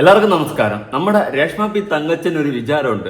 എല്ലാവർക്കും നമസ്കാരം. നമ്മുടെ രേഷ്മ പി തങ്കച്ചൻ ഒരു വിചാരമുണ്ട്.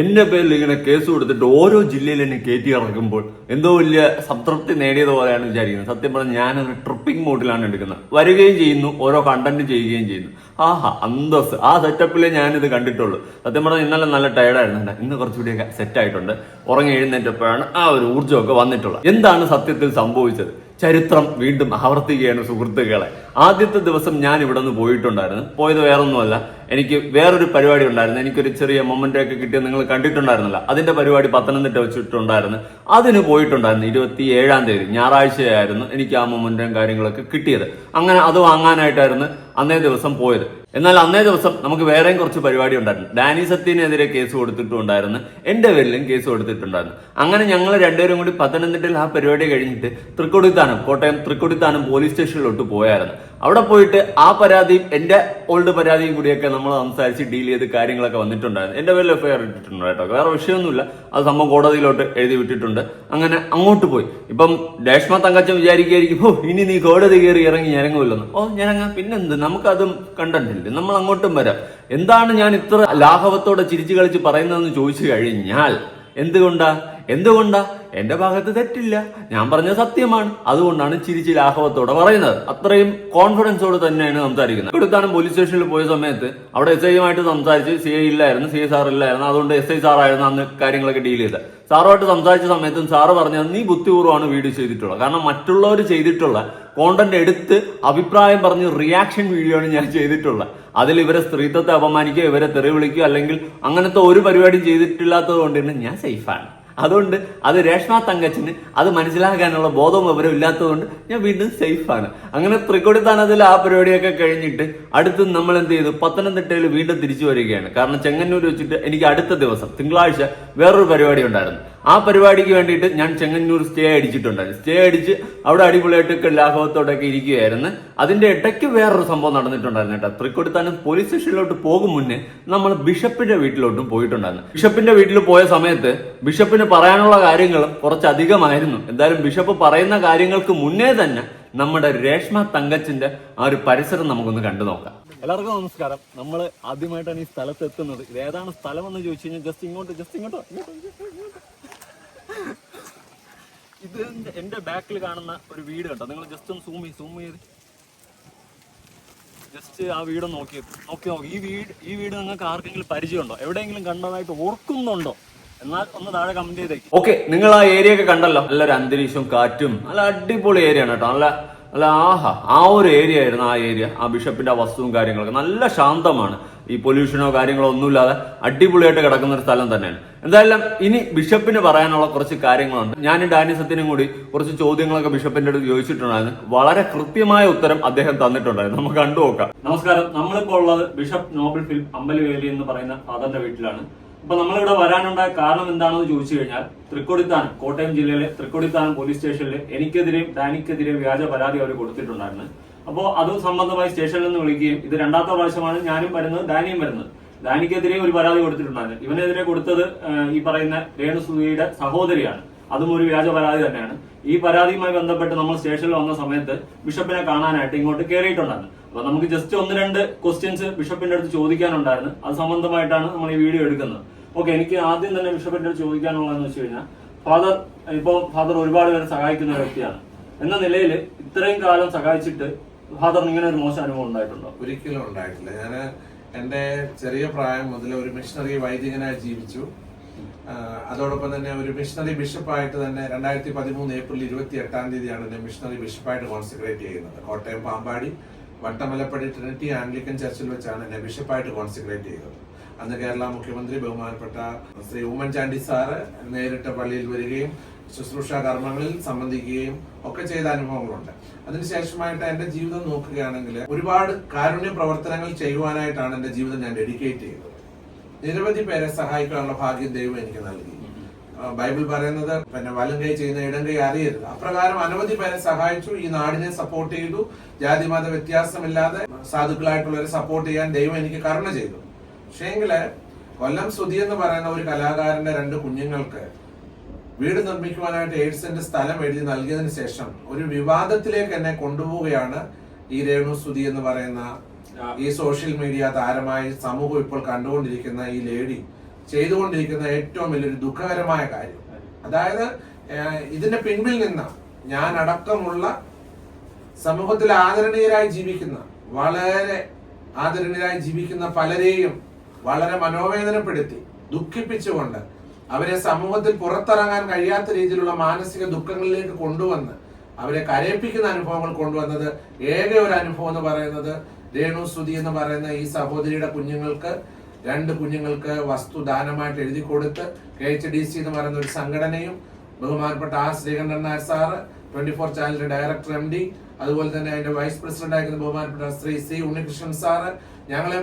എന്റെ പേരിൽ ഇങ്ങനെ കേസ് കൊടുത്തിട്ട് ഓരോ ജില്ലയിൽ എന്നെ കയറ്റി ഇറക്കുമ്പോൾ എന്തോ വലിയ സംതൃപ്തി നേടിയതുപോലെയാണ് വിചാരിക്കുന്നത്. സത്യം പറഞ്ഞാൽ ഞാനൊരു ട്രിപ്പിംഗ് മോഡിലാണ് എടുക്കുന്നത്. വരികയും ചെയ്യുന്നു ഓരോ കണ്ടന്റ് ചെയ്യുകയും ചെയ്യുന്നു. ആഹാ അന്തസ്. ആ സെറ്റപ്പിലേ ഞാനിത് കണ്ടിട്ടുള്ളൂ. സത്യം പറഞ്ഞാൽ ഇന്നലെ നല്ല ടയർഡായിരുന്നു ഇന്ന് കുറച്ചുകൂടിയൊക്കെ സെറ്റ് ആയിട്ടുണ്ട്. ഉറങ്ങി എഴുന്നേറ്റപ്പോഴാണ് ആ ഒരു ഊർജമൊക്കെ വന്നിട്ടുള്ളത്. എന്താണ് സത്യത്തിൽ സംഭവിച്ചത്? ചരിത്രം വീണ്ടും ആവർത്തിക്കുകയാണ് സുഹൃത്തുക്കളെ. ആദ്യത്തെ ദിവസം ഞാൻ ഇവിടെ നിന്ന് പോയിട്ടുണ്ടായിരുന്നു. പോയത് വേറൊന്നുമല്ല. എനിക്ക് വേറൊരു പരിപാടി ഉണ്ടായിരുന്നു. എനിക്കൊരു ചെറിയ മൊമെന്റ് ഒക്കെ കിട്ടിയത് നിങ്ങൾ കണ്ടിട്ടുണ്ടായിരുന്നില്ല. അതിന്റെ പരിപാടി പത്തനംതിട്ട വെച്ചിട്ടുണ്ടായിരുന്നു. അതിന് പോയിട്ടുണ്ടായിരുന്നു ഇരുപത്തി ഏഴാം തീയതി. ഞായറാഴ്ചയായിരുന്നു എനിക്ക് ആ മൊമെന്റും കാര്യങ്ങളൊക്കെ കിട്ടിയത്. അങ്ങനെ അത് വാങ്ങാനായിട്ടായിരുന്നു അന്നേ ദിവസം പോയത്. എന്നാൽ അന്നേ ദിവസം നമുക്ക് വേറെയും കുറച്ച് പരിപാടി ഉണ്ടായിരുന്നു. ഡാനി സത്യനെതിരെ കേസ് കൊടുത്തിട്ടുണ്ടായിരുന്നു. എന്റെ പേരിലും കേസ് കൊടുത്തിട്ടുണ്ടായിരുന്നു. അങ്ങനെ ഞങ്ങൾ രണ്ടുപേരും കൂടി പത്തനംതിട്ടയിൽ ആ പരിപാടി കഴിഞ്ഞിട്ട് തൃക്കൊടിത്താനം കോട്ടയം തൃക്കൊടിത്താനം പോലീസ് സ്റ്റേഷനിലോട്ട് പോയായിരുന്നു. അവിടെ പോയിട്ട് ആ പരാതിയും എന്റെ ഓൾഡ് പരാതിയും കൂടിയൊക്കെ നമ്മൾ സംസാരിച്ച് ഡീൽ ചെയ്ത് കാര്യങ്ങളൊക്കെ വന്നിട്ടുണ്ടായിരുന്നു. എന്റെ പേരിൽ എഫ്ഐആർ ഇട്ടിട്ടുണ്ട് കേട്ടോ. വേറെ വിഷയമൊന്നുമില്ല. അത് സംഭവം കോടതിയിലോട്ട് എഴുതി വിട്ടിട്ടുണ്ട്. അങ്ങനെ അങ്ങോട്ട് പോയി. ഇപ്പം രേഷ്മ തങ്കച്ചൻ വിചാരിക്കുകയായിരിക്കും ഓ ഇനി നീ കോടതി കയറി ഇറങ്ങി ഇറങ്ങുമല്ലോ ഓ ഞാനങ്ങ പിന്നെന്ത്? നമുക്കതും കണ്ടിട്ടില്ല. നമ്മൾ അങ്ങോട്ടും വരാം. എന്താണ് ഞാൻ ഇത്ര ലാഘവത്തോടെ ചിരിച്ചു കളിച്ച് പറയുന്നതെന്ന് ചോദിച്ചു കഴിഞ്ഞാൽ എന്തുകൊണ്ടാ? എന്തുകൊണ്ടാ? എന്റെ ഭാഗത്ത് തെറ്റില്ല. ഞാൻ പറഞ്ഞത് സത്യമാണ്. അതുകൊണ്ടാണ് ചിരിച്ച് ലാഘവത്തോടെ പറയുന്നത്. അത്രയും കോൺഫിഡൻസോട് തന്നെയാണ് സംസാരിക്കുന്നത്. ഇവിടുത്താണ് പോലീസ് സ്റ്റേഷനിൽ പോയ സമയത്ത് അവിടെ എസ് ഐയുമായിട്ട് സംസാരിച്ച് സി ഐ ഇല്ലായിരുന്നു സി ഐ സാർ ഇല്ലായിരുന്നു. അതുകൊണ്ട് എസ് ഐ സാറായിരുന്നു അന്ന് കാര്യങ്ങളൊക്കെ ഡീൽ ചെയ്ത സാറുമായിട്ട് സംസാരിച്ച സമയത്തും സാറ് പറഞ്ഞത് നീ ബുദ്ധിപൂർവമാണ് വീഡിയോ ചെയ്തിട്ടുള്ളത്. കാരണം മറ്റുള്ളവർ ചെയ്തിട്ടുള്ള കോണ്ടന്റ് എടുത്ത് അഭിപ്രായം പറഞ്ഞ് റിയാക്ഷൻ വീഡിയോ ആണ് ഞാൻ ചെയ്തിട്ടുള്ളത്. അതിൽ ഇവരെ സ്ത്രീത്വത്തെ അപമാനിക്കുക ഇവരെ തെറി വിളിക്കുക അല്ലെങ്കിൽ അങ്ങനത്തെ ഒരു പരിപാടിയും ചെയ്തിട്ടില്ലാത്തത് കൊണ്ട് തന്നെ ഞാൻ സേഫാണ് അതുകൊണ്ട് അത് രേഷ്മ തങ്കച്ചിന് അത് മനസ്സിലാക്കാനുള്ള ബോധവും വിവരം ഇല്ലാത്തതുകൊണ്ട് ഞാൻ വീണ്ടും സേഫാണ്. അങ്ങനെ തൃക്കൊടിത്താനത്തിൽ ആ പരിപാടിയൊക്കെ കഴിഞ്ഞിട്ട് അടുത്ത് നമ്മൾ എന്ത് ചെയ്തു? പത്തനംതിട്ടയിൽ വീണ്ടും തിരിച്ചു വരികയാണ്. കാരണം ചെങ്ങന്നൂർ വെച്ചിട്ട് എനിക്ക് അടുത്ത ദിവസം തിങ്കളാഴ്ച വേറൊരു പരിപാടി ഉണ്ടായിരുന്നു. ആ പരിപാടിക്ക് വേണ്ടിയിട്ട് ഞാൻ ചെങ്ങന്നൂർ സ്റ്റേ അടിച്ചിട്ടുണ്ടായിരുന്നു. സ്റ്റേ അടിച്ച് അവിടെ അടിപൊളിയായിട്ടൊക്കെ ലാഘവത്തോടൊക്കെ ഇരിക്കുകയായിരുന്നു. അതിന്റെ ഇടയ്ക്ക് വേറൊരു സംഭവം നടന്നിട്ടുണ്ടായിരുന്നു കേട്ടോ. തൃക്കൊടിത്താനം പോലീസ് സ്റ്റേഷനിലോട്ട് പോകും മുന്നേ നമ്മൾ ബിഷപ്പിന്റെ വീട്ടിലോട്ടും പോയിട്ടുണ്ടായിരുന്നു. ബിഷപ്പിന്റെ വീട്ടിൽ പോയ സമയത്ത് ബിഷപ്പിന് പറയാനുള്ള കാര്യങ്ങൾ കുറച്ചധികമായിരുന്നു. എന്തായാലും ബിഷപ്പ് പറയുന്ന കാര്യങ്ങൾക്ക് മുന്നേ തന്നെ നമ്മുടെ രേഷ്മ തങ്കച്ചിന്റെ ആ ഒരു പരിസരം നമുക്കൊന്ന് കണ്ടു നോക്കാം. എല്ലാവർക്കും നമസ്കാരം. നമ്മൾ ആദ്യമായിട്ടാണ് ഈ സ്ഥലത്ത് എത്തുന്നത്. ഇത് ഏതാണ് സ്ഥലം എന്ന് ചോദിച്ചു കഴിഞ്ഞാൽ ജസ്റ്റ് ഇങ്ങോട്ട് ജസ്റ്റ് ഇങ്ങോട്ടോ. ഇത് എന്റെ- ബാക്കിൽ കാണുന്ന ഒരു വീട് കേട്ടോ നിങ്ങൾ ജസ്റ്റ് ഒന്ന് സൂം ചെയ്ത് സൂം ചെയ്ത് ജസ്റ്റ് ആ വീട് നോക്കി നോക്കി നോക്കി. ഈ വീട് ഈ വീട് നിങ്ങൾക്ക് ആർക്കെങ്കിലും പരിചയമുണ്ടോ? എവിടെയെങ്കിലും കണ്ടതായിട്ട് ഓർക്കുന്നുണ്ടോ? എന്നാൽ ഒന്ന് താഴെ കമന്റ് ചെയ്തേക്ക്. ഓക്കെ നിങ്ങൾ ആ ഏരിയ ഒക്കെ കണ്ടല്ലോ. നല്ലൊരു അന്തരീക്ഷവും കാറ്റും നല്ല അടിപൊളി ഏരിയ ആണ് കേട്ടോ. നല്ല നല്ല ആഹാ. ആ ഒരു ഏരിയ ആയിരുന്നു ആ ഏരിയ ആ ബിഷപ്പിന്റെ ആ വസ്തുവും കാര്യങ്ങളൊക്കെ. നല്ല ശാന്തമാണ്. ഈ പൊല്യൂഷനോ കാര്യങ്ങളോ ഒന്നുമില്ലാതെ അടിപൊളിയായിട്ട് കിടക്കുന്ന ഒരു സ്ഥലം തന്നെയാണ്. എന്തായാലും ഇനി ബിഷപ്പിന് പറയാനുള്ള കുറച്ച് കാര്യങ്ങളുണ്ട്. ഞാൻ ഡാനി സത്യനും കൂടി കുറച്ച് ചോദ്യങ്ങളൊക്കെ ബിഷപ്പിന്റെ അടുത്ത് ചോദിച്ചിട്ടുണ്ടായിരുന്നു. വളരെ കൃത്യമായ ഉത്തരം അദ്ദേഹം തന്നിട്ടുണ്ടായിരുന്നു. നമുക്ക് കണ്ടു നോക്കാം നമസ്കാരം. നമ്മളിപ്പോൾ ഉള്ളത് ബിഷപ്പ് നോബൽ ഫിലിം അമ്പലവേലി എന്ന് പറയുന്ന ഫാദറിന്റെ വീട്ടിലാണ്. അപ്പൊ നമ്മളിവിടെ വരാനുണ്ടായ കാരണം എന്താണെന്ന് ചോദിച്ചു കഴിഞ്ഞാൽ തൃക്കൊടിത്താനം കോട്ടയം ജില്ലയിലെ തൃക്കൊടിത്താനം പോലീസ് സ്റ്റേഷനിൽ എനിക്കെതിരെയും ഡാനിക്കെതിരെയും വ്യാജ പരാതി അവർ കൊടുത്തിട്ടുണ്ടായിരുന്നു. അപ്പോൾ അത് സംബന്ധമായി സ്റ്റേഷനിൽ നിന്ന് വിളിക്കുകയും ഇത് രണ്ടാമത്തെ പ്രാവശ്യമാണ് ഞാനും വരുന്നത് ഡാനിയും വരുന്നത്. ഡാനിക്കെതിരെ ഒരു പരാതി കൊടുത്തിട്ടുണ്ടായിരുന്നു. ഇവനെതിരെ കൊടുത്തത് ഈ പറയുന്ന രേണുസുതിയുടെ സഹോദരിയാണ്. അതും ഒരു വ്യാജ പരാതി തന്നെയാണ്. ഈ പരാതിയുമായി ബന്ധപ്പെട്ട് നമ്മൾ സ്റ്റേഷനിൽ വന്ന സമയത്ത് ബിഷപ്പിനെ കാണാനായിട്ട് ഇങ്ങോട്ട് കയറിയിട്ടുണ്ടായിരുന്നു അപ്പൊ നമുക്ക് ജസ്റ്റ് ഒന്ന് രണ്ട് ക്വസ്റ്റ്യൻസ് ബിഷപ്പിന്റെ അടുത്ത് ചോദിക്കാനുണ്ടായിരുന്നു. അത് സംബന്ധമായിട്ടാണ് നമ്മൾ ഈ വീഡിയോ എടുക്കുന്നത്. ഓക്കെ എനിക്ക് ആദ്യം തന്നെ ബിഷപ്പിന്റെ അടുത്ത് ചോദിക്കാനുള്ളതെന്ന് വെച്ച് കഴിഞ്ഞാൽ ഫാദർ ഇപ്പോൾ ഫാദർ ഒരുപാട് പേരെ സഹായിക്കുന്ന വ്യക്തിയാണ്. എന്ന നിലയിൽ ഇത്രയും കാലം സഹായിച്ചിട്ട് ഫാദറിന് ഇങ്ങനെ ഒരു മോശം അനുഭവം ഉണ്ടായിട്ടുണ്ടോ? ഒരിക്കലും ഉണ്ടായിട്ടില്ല. ഞാൻ എന്റെ ചെറിയ പ്രായം മുതൽ ഒരു മിഷണറി വൈദികനായി ജീവിച്ചു. അതോടൊപ്പം തന്നെ ഒരു മിഷണറി ബിഷപ്പായിട്ട് തന്നെ രണ്ടായിരത്തി പതിമൂന്ന് ഏപ്രിൽ ഇരുപത്തി എട്ടാം തീയതിയാണ് എന്നെ മിഷണറി ബിഷപ്പായിട്ട് കോൺസെൻട്രേറ്റ് ചെയ്യുന്നത്. കോട്ടയം പാമ്പാടി വട്ടമലപ്പടി ട്രിനിറ്റി ആംഗ്ലിക്കൻ ചർച്ചിൽ വെച്ചാണ് എന്നെ ബിഷപ്പായിട്ട് കോൺസെൻട്രേറ്റ് ചെയ്തത്. അന്ന് കേരള മുഖ്യമന്ത്രി ബഹുമാനപ്പെട്ട ശ്രീ ഉമ്മൻചാണ്ടി സാറ് നേരിട്ട് പള്ളിയിൽ വരികയും ശുശ്രൂഷ കർമ്മങ്ങളിൽ സംബന്ധിക്കുകയും ഒക്കെ ചെയ്ത അനുഭവങ്ങളുണ്ട്. അതിനുശേഷമായിട്ട് എന്റെ ജീവിതം നോക്കുകയാണെങ്കിൽ ഒരുപാട് കാരുണ്യ പ്രവർത്തനങ്ങൾ ചെയ്യുവാനായിട്ടാണ് എന്റെ ജീവിതം ഞാൻ ഡെഡിക്കേറ്റ് ചെയ്തത്. നിരവധി പേരെ സഹായിക്കാനുള്ള ഭാഗ്യം ദൈവം എനിക്ക് നൽകി. ബൈബിൾ പറയുന്നത് പിന്നെ വലം കൈ ചെയ്യുന്ന ഇടം കൈ അറിയരുത്. അപ്രകാരം അനവധി പേരെ സഹായിച്ചു ഈ നാടിനെ സപ്പോർട്ട് ചെയ്തു. ജാതി മത വ്യത്യാസമില്ലാതെ സാധുക്കളായിട്ടുള്ളവരെ സപ്പോർട്ട് ചെയ്യാൻ ദൈവം എനിക്ക് കരുണ ചെയ്തു. പക്ഷേങ്കിൽ കൊല്ലം സുധി എന്ന് പറയുന്ന ഒരു കലാകാരന്റെ രണ്ട് കുഞ്ഞുങ്ങൾക്ക് വീട് നിർമ്മിക്കുവാനായിട്ട് എയ്ഡ്സിന്റെ സ്ഥലം എഴുതി നൽകിയതിനു ശേഷം ഒരു വിവാദത്തിലേക്ക് എന്നെ കൊണ്ടുപോവുകയാണ് ഈ രേണു സുധി എന്ന് പറയുന്ന ഈ സോഷ്യൽ മീഡിയ താരമായി സമൂഹം ഇപ്പോൾ കണ്ടുകൊണ്ടിരിക്കുന്ന ഈ ലേഡി ചെയ്തുകൊണ്ടിരിക്കുന്ന ഏറ്റവും വലിയൊരു ദുഃഖകരമായ കാര്യം. അതായത് ഇതിന്റെ പിൻപിൽ നിന്ന് ഞാൻ അടക്കമുള്ള സമൂഹത്തിൽ ആദരണീയരായി ജീവിക്കുന്ന വളരെ ആദരണീയരായി ജീവിക്കുന്ന പലരെയും വളരെ മനോവേദനപ്പെടുത്തി ദുഃഖിപ്പിച്ചുകൊണ്ട് അവരെ സമൂഹത്തിൽ പുറത്തിറങ്ങാൻ കഴിയാത്ത രീതിയിലുള്ള മാനസിക ദുഃഖങ്ങളിലേക്ക് കൊണ്ടുവന്ന് അവരെ കരയിപ്പിക്കുന്ന അനുഭവങ്ങൾ കൊണ്ടുവന്നത് ഏക ഒരു അനുഭവം എന്ന് പറയുന്നത് രേണു സ്തുതി എന്ന് പറയുന്ന ഈ സഹോദരിയുടെ കുഞ്ഞുങ്ങൾക്ക് രണ്ട് കുഞ്ഞുങ്ങൾക്ക് വസ്തു ദാനമായിട്ട് എഴുതി കൊടുത്ത് കെ എച്ച് ഡി സി എന്ന് പറയുന്ന ഒരു സംഘടനയും ബഹുമാനപ്പെട്ട R Sreekandan Nair sir twenty four ചാനലിന്റെ ഡയറക്ടർ എം ഡി അതുപോലെ തന്നെ അതിന്റെ വൈസ് പ്രസിഡന്റ് ആയിരിക്കുന്ന ബഹുമാനപ്പെട്ട ശ്രീ സി ഉണ്ണികൃഷ്ണൻ സാറ് ഞങ്ങളെ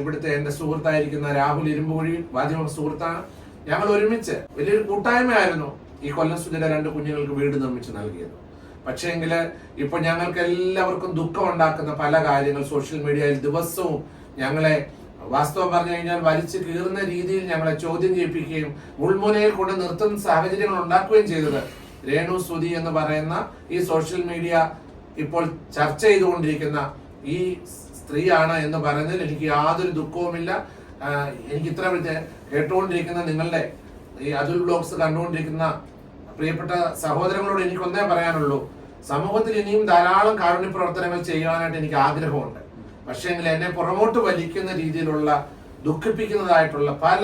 ഇവിടുത്തെ എന്റെ സുഹൃത്തായിരിക്കുന്ന രാഹുൽ ഇരുമ്പുകുഴി മാധ്യമ സുഹൃത്താണ്. ഞങ്ങൾ ഒരുമിച്ച് വലിയൊരു കൂട്ടായ്മയായിരുന്നു ഈ കൊല്ലം സുജിയുടെ രണ്ട് കുഞ്ഞുങ്ങൾക്ക് വീട് നിർമ്മിച്ച് നൽകിയത്. പക്ഷേങ്കിൽ ഇപ്പൊ ഞങ്ങൾക്ക് എല്ലാവർക്കും ദുഃഖം ഉണ്ടാക്കുന്ന പല കാര്യങ്ങൾ സോഷ്യൽ മീഡിയയിൽ ദിവസവും ഞങ്ങളെ വാസ്തവം പറഞ്ഞു കഴിഞ്ഞാൽ വലിച്ചു കീറുന്ന രീതിയിൽ ഞങ്ങളെ ചോദ്യം ചെയ്യിപ്പിക്കുകയും ഉൾമുനയിൽ കൊണ്ട് നിർത്തുന്ന സാഹചര്യങ്ങൾ ഉണ്ടാക്കുകയും ചെയ്തത് രേണു സുധി എന്ന് പറയുന്ന ഈ സോഷ്യൽ മീഡിയ ഇപ്പോൾ ചർച്ച ചെയ്തുകൊണ്ടിരിക്കുന്ന ഈ സ്ത്രീയാണ് എന്ന് പറയുന്നതിൽ എനിക്ക് യാതൊരു ദുഃഖവുമില്ല. എനിക്ക് ഇത്ര കേട്ടുകൊണ്ടിരിക്കുന്ന നിങ്ങളുടെ ഈ അതുൽ ബ്ലോഗ്സ് കണ്ടുകൊണ്ടിരിക്കുന്ന പ്രിയപ്പെട്ട സഹോദരങ്ങളോട് എനിക്ക് ഒന്നേ പറയാനുള്ളൂ. സമൂഹത്തിൽ ഇനിയും ധാരാളം കാരുണ്യ പ്രവർത്തനങ്ങൾ ചെയ്യുവാനായിട്ട് എനിക്ക് ആഗ്രഹമുണ്ട്. പക്ഷേങ്കിൽ എന്നെ പുറമോട്ട് വലിക്കുന്ന രീതിയിലുള്ള ദുഃഖിപ്പിക്കുന്നതായിട്ടുള്ള പല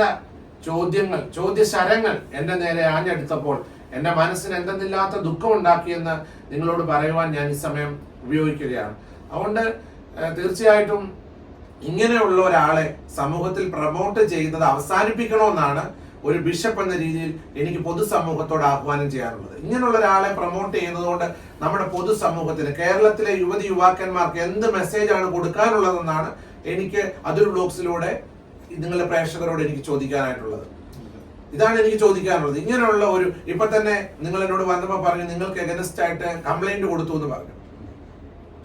ചോദ്യങ്ങൾ ചോദ്യശരങ്ങൾ എന്റെ നേരെ ആഞ്ഞെടുത്തപ്പോൾ എന്റെ മനസ്സിന് എന്തെന്നില്ലാത്ത ദുഃഖം ഉണ്ടാക്കിയെന്ന് നിങ്ങളോട് പറയുവാൻ ഞാൻ ഈ സമയം ഉപയോഗിക്കുകയാണ്. അതുകൊണ്ട് തീർച്ചയായിട്ടും ഇങ്ങനെയുള്ള ഒരാളെ സമൂഹത്തിൽ പ്രമോട്ട് ചെയ്യുന്നത് അവസാനിപ്പിക്കണമെന്നാണ് ഒരു ബിഷപ്പ് എന്ന രീതിയിൽ എനിക്ക് പൊതുസമൂഹത്തോട് ആഹ്വാനം ചെയ്യാറുള്ളത് ഇങ്ങനെയുള്ള ഒരാളെ പ്രൊമോട്ട് ചെയ്യുന്നതുകൊണ്ട് നമ്മുടെ പൊതുസമൂഹത്തിന് കേരളത്തിലെ യുവതി യുവാക്കന്മാർക്ക് എന്ത് മെസ്സേജാണ് കൊടുക്കാനുള്ളതെന്നാണ് എനിക്ക് അതൊരു ബ്ലോഗ്സിലൂടെ നിങ്ങളുടെ പ്രേക്ഷകരോട് എനിക്ക് ചോദിക്കാനായിട്ടുള്ളത്. ഇതാണ് എനിക്ക് ചോദിക്കാനുള്ളത്. ഇങ്ങനെയുള്ള ഒരു ഇപ്പൊ തന്നെ നിങ്ങൾ എന്നോട് വന്നപ്പോൾ പറഞ്ഞു നിങ്ങൾക്ക് എഗനസ്റ്റ് ആയിട്ട് കംപ്ലൈന്റ് കൊടുത്തു എന്ന് പറഞ്ഞു.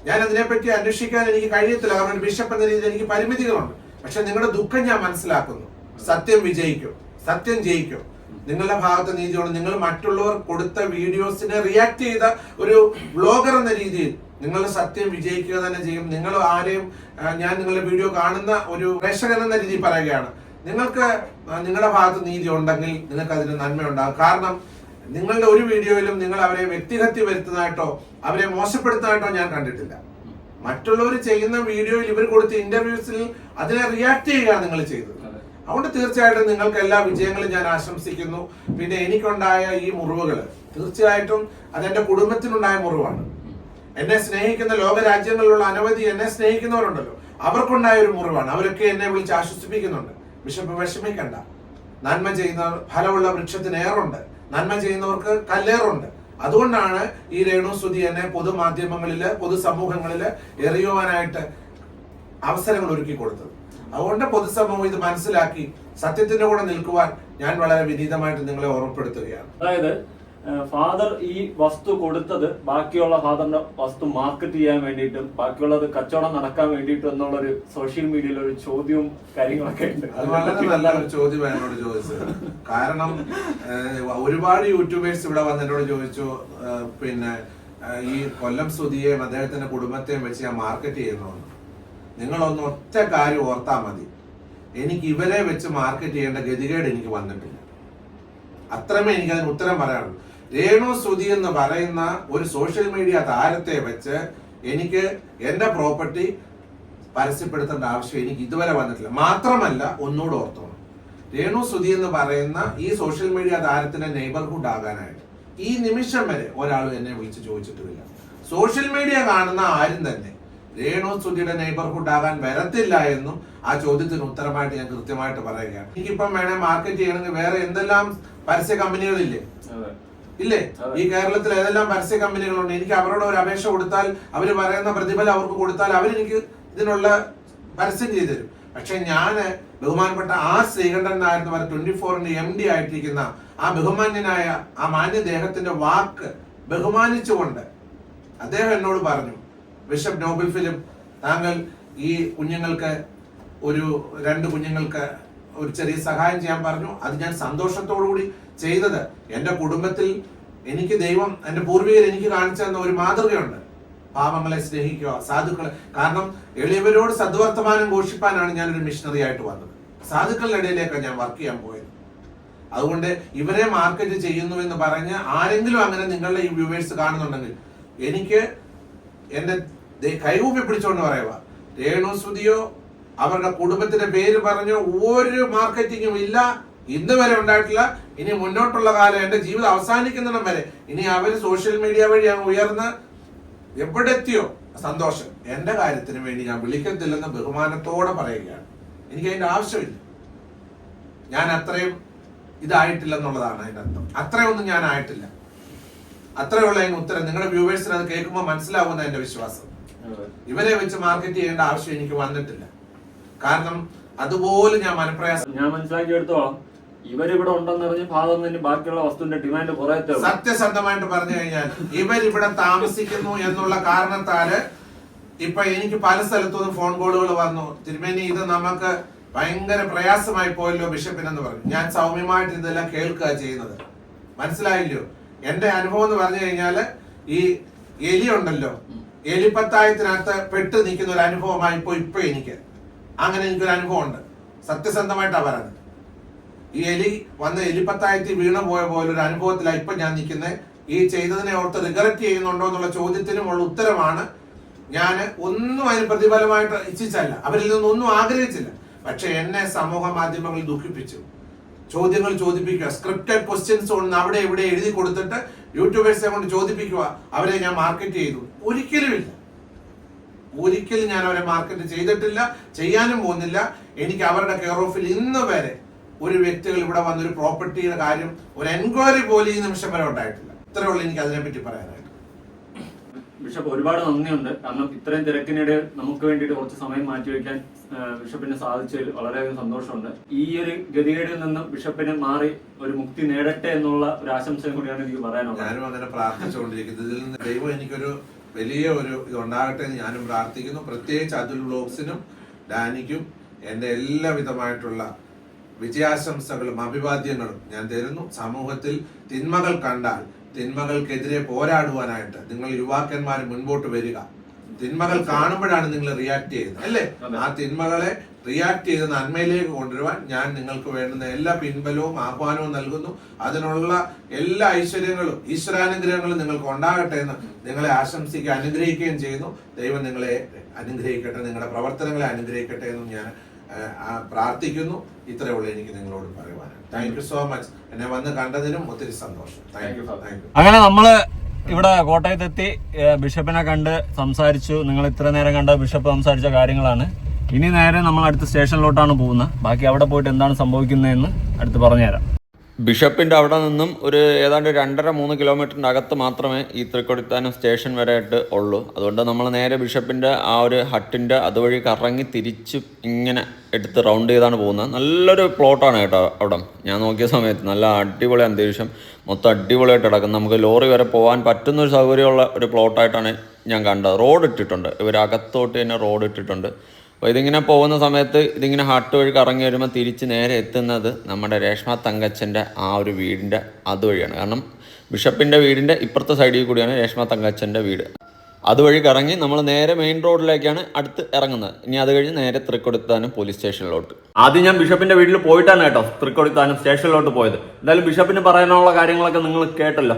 ഞാൻ അതിനെപ്പറ്റി അന്വേഷിക്കാൻ എനിക്ക് കഴിയത്തില്ല. കാരണം ബിഷപ്പ് എന്ന രീതിയിൽ എനിക്ക് പരിമിതികളുണ്ട്. പക്ഷെ നിങ്ങളുടെ ദുഃഖം ഞാൻ മനസ്സിലാക്കുന്നു. സത്യം വിജയിക്കും. സത്യം ജയിക്കും. നിങ്ങളുടെ ഭാഗത്ത് നീതിയോട് നിങ്ങൾ മറ്റുള്ളവർ കൊടുത്ത വീഡിയോസിനെ റിയാക്ട് ചെയ്ത ഒരു ബ്ലോഗർ എന്ന രീതിയിൽ നിങ്ങൾ സത്യം വിജയിക്കുക തന്നെ ചെയ്യും. നിങ്ങൾ ആരെയും ഞാൻ നിങ്ങളുടെ വീഡിയോ കാണുന്ന ഒരു പ്രേക്ഷകൻ എന്ന രീതിയിൽ പറയുകയാണ്. നിങ്ങൾക്ക് നിങ്ങളുടെ ഭാഗത്ത് നീതി ഉണ്ടെങ്കിൽ നിങ്ങൾക്ക് അതിന് നന്മയുണ്ടാകും. കാരണം നിങ്ങളുടെ ഒരു വീഡിയോയിലും നിങ്ങൾ അവരെ വ്യക്തിഹത്യ വരുത്തുന്നതായിട്ടോ അവരെ മോശപ്പെടുത്തുന്നതായിട്ടോ ഞാൻ കണ്ടിട്ടില്ല. മറ്റുള്ളവർ ചെയ്യുന്ന വീഡിയോയിൽ ഇവർ കൊടുത്ത ഇന്റർവ്യൂസിൽ അതിനെ റിയാക്ട് ചെയ്യുകയാണ് നിങ്ങൾ ചെയ്തത്. അതുകൊണ്ട് തീർച്ചയായിട്ടും നിങ്ങൾക്ക് എല്ലാ വിജയങ്ങളും ഞാൻ ആശംസിക്കുന്നു. പിന്നെ എനിക്കുണ്ടായ ഈ മുറിവുകൾ തീർച്ചയായിട്ടും അതെന്റെ കുടുംബത്തിനുണ്ടായ മുറിവാണ്. എന്നെ സ്നേഹിക്കുന്ന ലോക രാജ്യങ്ങളിലുള്ള അനവധി എന്നെ സ്നേഹിക്കുന്നവരുണ്ടല്ലോ. അവർക്കുണ്ടായ ഒരു മുറിവാണ്. അവരൊക്കെ എന്നെ വിളിച്ച് ആശ്വസിപ്പിക്കുന്നുണ്ട്. ബിഷപ്പ് വിഷമിക്കണ്ട. നന്മ ചെയ്യുന്ന ഫലമുള്ള വൃക്ഷത്തിന് ഏറുണ്ട്. നന്മ ചെയ്യുന്നവർക്ക് കല്ലേറുണ്ട്. അതുകൊണ്ടാണ് ഈ രേണു സ്തുതി എന്നെ പൊതുമാധ്യമങ്ങളിൽ പൊതുസമൂഹങ്ങളിൽ എറിയുവാനായിട്ട് അവസരങ്ങൾ ഒരുക്കി കൊടുത്തത്. അതുകൊണ്ട് പൊതുസമൂഹം ഇത് മനസ്സിലാക്കി സത്യത്തിന്റെ കൂടെ നിൽക്കുവാൻ ഞാൻ വളരെ വിനീതമായിട്ട് നിങ്ങളെ ഓർമ്മപ്പെടുത്തുകയാണ്. അതായത് ഫാദർ ഈ വസ്തു കൊടുത്തത് ബാക്കിയുള്ള ഫാദറിന്റെ വസ്തു മാർക്കറ്റ് ചെയ്യാൻ വേണ്ടിയിട്ടും ബാക്കിയുള്ളത് കച്ചവടം നടക്കാൻ വേണ്ടിയിട്ടും എന്നുള്ള ഒരു സോഷ്യൽ മീഡിയയിൽ ഒരു ചോദ്യവും കാര്യങ്ങളൊക്കെ ഉണ്ട്. അത് വളരെ നല്ല ഒരു ചോദ്യം എന്നോട് ചോദിച്ചത്. കാരണം ഒരുപാട് യൂട്യൂബേഴ്സ് ഇവിടെ വന്നിട്ടോട് ചോദിച്ചു പിന്നെ ഈ കൊല്ലം സ്തുതിയെയും അദ്ദേഹത്തിന്റെ കുടുംബത്തെയും വെച്ച് ഞാൻ മാർക്കറ്റ് നിങ്ങൾ ഒന്ന് ഒറ്റ കാര്യം ഓർത്താ മതി. എനിക്ക് ഇവരെ വെച്ച് മാർക്കറ്റ് ചെയ്യേണ്ട ഗതികേട് എനിക്ക് വന്നിട്ടില്ല. അത്രമേ എനിക്ക് അതിന് ഉത്തരം പറയാനുള്ളൂ. രേണു ശ്രുതി എന്ന് പറയുന്ന ഒരു സോഷ്യൽ മീഡിയ താരത്തെ വെച്ച് എനിക്ക് എന്റെ പ്രോപ്പർട്ടി പരസ്യപ്പെടുത്തേണ്ട ആവശ്യം എനിക്ക് ഇതുവരെ വന്നിട്ടില്ല. മാത്രമല്ല ഒന്നുകൂടെ ഓർത്തോണം. രേണു ശ്രുതി എന്ന് പറയുന്ന ഈ സോഷ്യൽ മീഡിയ താരത്തിന്റെ നെയ്ബർഹുഡ് ആകാനായിട്ട്. ഈ നിമിഷം വരെ ഒരാൾ എന്നെ വിളിച്ച് ചോദിച്ചിട്ടില്ല. സോഷ്യൽ മീഡിയ കാണുന്ന ആരും തന്നെ രേണു സുധിയുടെ നെയ്ബർഹുഡ് ആകാൻ വരത്തില്ല എന്നും ആ ചോദ്യത്തിന് ഉത്തരമായിട്ട് ഞാൻ കൃത്യമായിട്ട് പറയുകയാണ്. എനിക്കിപ്പം വേണേ മാർക്കറ്റ് ചെയ്യണമെങ്കിൽ വേറെ എന്തെല്ലാം പരസ്യ കമ്പനികളില്ലേ. ഇല്ലേ? ഈ കേരളത്തിൽ ഏതെല്ലാം പരസ്യ കമ്പനികളുണ്ട്? എനിക്ക് അവരോട് ഒരു അപേക്ഷ കൊടുത്താൽ അവർ പറയുന്ന പ്രതിഫലം അവർക്ക് കൊടുത്താൽ അവരെനിക്ക് ഇതിനുള്ള പരസ്യം ചെയ്തു തരും. പക്ഷെ ഞാൻ ബഹുമാനപ്പെട്ട ആ ശ്രീകണ്ഠൻ നായർ എന്ന് പറയുന്ന ട്വന്റി ഫോറിന്റെ എം ഡി ആയിട്ടിരിക്കുന്ന ആ ബഹുമാന്യനായ ആ മാന്യദേഹത്തിന്റെ വാക്ക് ബഹുമാനിച്ചുകൊണ്ട് അദ്ദേഹം എന്നോട് പറഞ്ഞു ബിഷപ്പ് നോബൽ ഫിലിം താങ്കൾ ഈ കുഞ്ഞുങ്ങൾക്ക് ഒരു രണ്ട് കുഞ്ഞുങ്ങൾക്ക് ഒരു ചെറിയ സഹായം ചെയ്യാൻ പറഞ്ഞു. അത് ഞാൻ സന്തോഷത്തോടു കൂടി ചെയ്തത്. എന്റെ കുടുംബത്തിൽ എനിക്ക് ദൈവം എന്റെ പൂർവികർ എനിക്ക് കാണിച്ചു തന്ന ഒരു മാതൃകയുണ്ട്. പാപങ്ങളെ സ്നേഹിക്കുക സാധുക്കളെ. കാരണം എളിയവരോട് സദ്വർത്തമാനം ഘോഷിപ്പാനാണ് ഞാൻ ഒരു മിഷണറി ആയിട്ട് വന്നത്. സാധുക്കളുടെ ഇടയിലേക്കാണ് ഞാൻ വർക്ക് ചെയ്യാൻ പോയത്. അതുകൊണ്ട് ഇവരെ മാർക്കറ്റ് ചെയ്യുന്നു എന്ന് പറഞ്ഞ് ആരെങ്കിലും അങ്ങനെ നിങ്ങളുടെ ഈ വ്യൂവേഴ്സ് കാണുന്നുണ്ടെങ്കിൽ എനിക്ക് എന്റെ കൈകൂപ്പി പിടിച്ചോണ്ട് പറയുക. രേണു സുതിയോ അവരുടെ കുടുംബത്തിന്റെ പേര് പറഞ്ഞോ ഒരു മാർക്കറ്റിങ്ങും ഇല്ല. ഇന്ന് വരെ ഉണ്ടായിട്ടില്ല. ഇനി മുന്നോട്ടുള്ള കാലം എന്റെ ജീവിതം അവസാനിക്കുന്നിടം വരെ. ഇനി അവർ സോഷ്യൽ മീഡിയ വഴി അങ്ങ് ഉയർന്ന് എവിടെ എത്തിയോ സന്തോഷം. എന്റെ കാര്യത്തിന് വേണ്ടി ഞാൻ വിളിക്കത്തില്ലെന്ന് ബഹുമാനത്തോടെ പറയുകയാണ്. എനിക്ക് അതിന്റെ ആവശ്യമില്ല. ഞാൻ അത്രയും ഇതായിട്ടില്ലെന്നുള്ളതാണ് അതിന്റെ അർത്ഥം. അത്രയൊന്നും ഞാൻ ആയിട്ടില്ല. അത്രയുള്ള ഉത്തരം നിങ്ങളുടെ വ്യൂവേഴ്സിന് അത് കേൾക്കുമ്പോൾ മനസ്സിലാവുന്ന എന്റെ വിശ്വാസം. ഇവരെ വെച്ച് മാർക്കറ്റ് ചെയ്യേണ്ട ആവശ്യം എനിക്ക് വന്നിട്ടില്ല. കാരണം അതുപോലെ ഞാൻ മനപ്രയാസം ഞാൻ മനസ്സിലാക്കിയെടുത്തോളം. ഇവരിവിടെ ഉണ്ടെന്നറിഞ്ഞ് ഭാഗം തന്നെ ബാക്കിയുള്ള വസ്തുവിന്റെ ഡിമാൻഡ് കുറയത്തേ സത്യസന്ധമായിട്ട് പറഞ്ഞു കഴിഞ്ഞാൽ ഇവരിവിടെ താമസിക്കുന്നു എന്നുള്ള കാരണത്താൽ ഇപ്പൊ എനിക്ക് പല സ്ഥലത്തുനിന്നും ഫോൺ കോളുകൾ വന്നു. തിരുമേനി ഇത് നമുക്ക് ഭയങ്കര പ്രയാസമായി പോയല്ലോ ബിഷപ്പിനെന്ന് പറഞ്ഞു. ഞാൻ സൗമ്യമായിട്ട് ഇതെല്ലാം കേൾക്കുക ചെയ്യുന്നത്. മനസ്സിലായില്ലോ എന്റെ അനുഭവം എന്ന് പറഞ്ഞു കഴിഞ്ഞാൽ ഈ എലി ഉണ്ടല്ലോ എലിപ്പത്തായത്തിനകത്ത് പെട്ട് നിൽക്കുന്ന ഒരു അനുഭവമായി ഇപ്പൊ ഇപ്പൊ എനിക്ക്. അങ്ങനെ എനിക്കൊരു അനുഭവം ഉണ്ട് സത്യസന്ധമായിട്ടാണ് പറയുന്നത്. ഈ എലി വന്ന് എലിപ്പത്തായത്തിൽ വീണു പോയ പോലെ ഒരു അനുഭവത്തിലാണ് ഇപ്പൊ ഞാൻ നിൽക്കുന്നത് ഈ ചെയ്തതിനെ ഓർത്ത് റിഗ്രറ്റ് ചെയ്യുന്നുണ്ടോ എന്നുള്ള ചോദ്യത്തിനുമുള്ള ഉത്തരമാണ് ഞാൻ ഒന്നും അതിന് പ്രതിഫലമായിട്ട് ഇച്ഛിച്ചല്ല അവരിൽ നിന്നൊന്നും ഒന്നും ആഗ്രഹിച്ചില്ല. പക്ഷെ എന്നെ സമൂഹ മാധ്യമങ്ങൾ ദുഃഖിപ്പിച്ചു. ചോദ്യങ്ങൾ ചോദിപ്പിക്കുക. സ്ക്രിപ്റ്റഡ് ക്വസ്റ്റ്യൻസ് കൊണ്ട് അവിടെ എവിടെ എഴുതി കൊടുത്തിട്ട് യൂട്യൂബേഴ്സിനെ കൊണ്ട് ചോദിപ്പിക്കുക. അവരെ ഞാൻ മാർക്കറ്റ് ചെയ്തു. ഒരിക്കലുമില്ല ഒരിക്കലും ഞാൻ അവരെ മാർക്കറ്റ് ചെയ്തിട്ടില്ല. ചെയ്യാനും പോകുന്നില്ല. എനിക്ക് അവരുടെ കെയർ ഓഫിൽ ഇന്ന് വരെ ഒരു വ്യക്തികൾ ഇവിടെ വന്ന ഒരു പ്രോപ്പർട്ടിയുടെ കാര്യം ഒരു എൻക്വയറി പോലും ഈ നിമിഷം വരെ ഉണ്ടായിട്ടില്ല. ഇത്രയുള്ള എനിക്ക് അതിനെപ്പറ്റി പറയാനായിട്ട്. ബിഷപ്പ് ഒരുപാട് നന്ദിയുണ്ട്. കാരണം ഇത്രയും തിരക്കിനിടെ നമുക്ക് വേണ്ടിയിട്ട് കുറച്ച് സമയം മാറ്റിവെക്കാൻ ബിഷപ്പിന് സാധിച്ചതിൽ വളരെയധികം സന്തോഷമുണ്ട്. ഈ ഒരു ഗതികേടിൽ നിന്നും ബിഷപ്പിനെ മാറി ഒരു മുക്തി നേടട്ടെ എന്നുള്ള ഒരു ആശംസയും കൂടിയാണ് എനിക്ക് പറയാനുള്ളത്. ഞാനും അങ്ങനെ പ്രാർത്ഥിച്ചുകൊണ്ടിരിക്കുന്നത് ഇതിൽ നിന്ന് ദൈവം എനിക്കൊരു വലിയ ഒരു ഇതുണ്ടാകട്ടെ എന്ന് ഞാനും പ്രാർത്ഥിക്കുന്നു. പ്രത്യേകിച്ച് അതുൽ ബ്ലോഗ്സിനും ഡാനിക്കും എന്റെ എല്ലാവിധമായിട്ടുള്ള വിജയാശംസകളും അഭിവാദ്യങ്ങളും ഞാൻ തരുന്നു. സമൂഹത്തിൽ തിന്മകൾ കണ്ടാൽ തിന്മകൾക്കെതിരെ പോരാടുവാനായിട്ട് നിങ്ങൾ യുവാക്കന്മാർ മുൻപോട്ട് വരിക. തിന്മകൾ കാണുമ്പോഴാണ് നിങ്ങൾ റിയാക്ട് ചെയ്യുന്നത് അല്ലേ? ആ തിന്മകളെ റിയാക്ട് ചെയ്ത് നന്മയിലേക്ക് കൊണ്ടുവരുവാൻ ഞാൻ നിങ്ങൾക്ക് വേണ്ടുന്ന എല്ലാ പിൻബലവും ആഹ്വാനവും നൽകുന്നു. അതിനുള്ള എല്ലാ ഐശ്വര്യങ്ങളും ഈശ്വരാനുഗ്രഹങ്ങളും നിങ്ങൾക്ക് ഉണ്ടാകട്ടെ എന്ന് നിങ്ങളെ ആശംസിക്കുക അനുഗ്രഹിക്കുകയും ചെയ്യുന്നു. ദൈവം നിങ്ങളെ അനുഗ്രഹിക്കട്ടെ നിങ്ങളുടെ പ്രവർത്തനങ്ങളെ അനുഗ്രഹിക്കട്ടെ എന്നും ഞാൻ പ്രാർത്ഥിക്കുന്നു. ഇത്രയേ ഉള്ളൂ എനിക്ക് നിങ്ങളോട് പറയുവാനും താങ്ക് യു സോ മച്ച് എന്നെ വന്ന് കണ്ടതിനും ഒത്തിരി സന്തോഷം. താങ്ക് യു താങ്ക് യു അങ്ങനെ നമ്മൾ ഇവിടെ കോട്ടയത്തെത്തി ബിഷപ്പിനെ കണ്ട് സംസാരിച്ചു. നിങ്ങൾ ഇത്ര നേരം കണ്ട ബിഷപ്പ് സംസാരിച്ച കാര്യങ്ങളാണ്. ഇനി നേരെ നമ്മൾ അടുത്ത സ്റ്റേഷനിലോട്ടാണ് പോകുന്നത്. ബാക്കി അവിടെ പോയിട്ട് എന്താണ് സംഭവിക്കുന്നതെന്ന് അടുത്ത് പറഞ്ഞുതരാം. ബിഷപ്പിന്റെ അവിടെ നിന്നും ഒരു ഏതാണ്ട് രണ്ടര മൂന്ന് കിലോമീറ്ററിന്റെ അകത്ത് മാത്രമേ ഈ തൃക്കൊടിത്താനം സ്റ്റേഷൻ വരെ ആയിട്ട് ഉള്ളൂ. അതുകൊണ്ട് നമ്മൾ നേരെ ബിഷപ്പിന്റെ ആ ഒരു ഹട്ടിന്റെ അതുവഴി കറങ്ങി തിരിച്ച് ഇങ്ങനെ എടുത്ത് റൗണ്ട് ചെയ്താണ് പോകുന്നത്. നല്ലൊരു പ്ലോട്ടാണ് കേട്ടോ അവിടെ. ഞാൻ നോക്കിയ സമയത്ത് നല്ല അടിപൊളി അന്തരീക്ഷം. മൊത്തം അടിപൊളിയായിട്ട് കിടക്കുന്നത് നമുക്ക് ലോറി വരെ പോകാൻ പറ്റുന്ന ഒരു സൗകര്യമുള്ള ഒരു പ്ലോട്ടായിട്ടാണ് ഞാൻ കണ്ടത്. റോഡ് ഇട്ടിട്ടുണ്ട്. ഇവരകത്തോട്ട് തന്നെ റോഡ് ഇട്ടിട്ടുണ്ട്. അപ്പോൾ ഇതിങ്ങനെ പോകുന്ന സമയത്ത് ഇതിങ്ങനെ ഹട്ട് വഴി കറങ്ങി വരുമ്പോൾ തിരിച്ച് നേരെ എത്തുന്നത് നമ്മുടെ രേഷ്മ തങ്കച്ചന്റെ ആ ഒരു വീടിന്റെ അതുവഴിയാണ്. കാരണം ബിഷപ്പിന്റെ വീടിന്റെ ഇപ്പുറത്തെ സൈഡിൽ കൂടിയാണ് രേഷ്മ തങ്കച്ചന്റെ വീട്. അതുവഴി കറങ്ങി നമ്മൾ നേരെ മെയിൻ റോഡിലേക്കാണ് അടുത്ത് ഇറങ്ങുന്നത്. ഇനി അത് കഴിഞ്ഞ് നേരെ തൃക്കൊടുത്താനും പോലീസ് സ്റ്റേഷനിലോട്ട് ആദ്യം ഞാൻ ബിഷപ്പിന്റെ വീട്ടിൽ പോയിട്ടാണ് കേട്ടോ തൃക്കൊടുത്താനും സ്റ്റേഷനിലോട്ട് പോയത്. എന്തായാലും ബിഷപ്പിന് പറയാനുള്ള കാര്യങ്ങളൊക്കെ നിങ്ങൾ കേട്ടല്ലോ.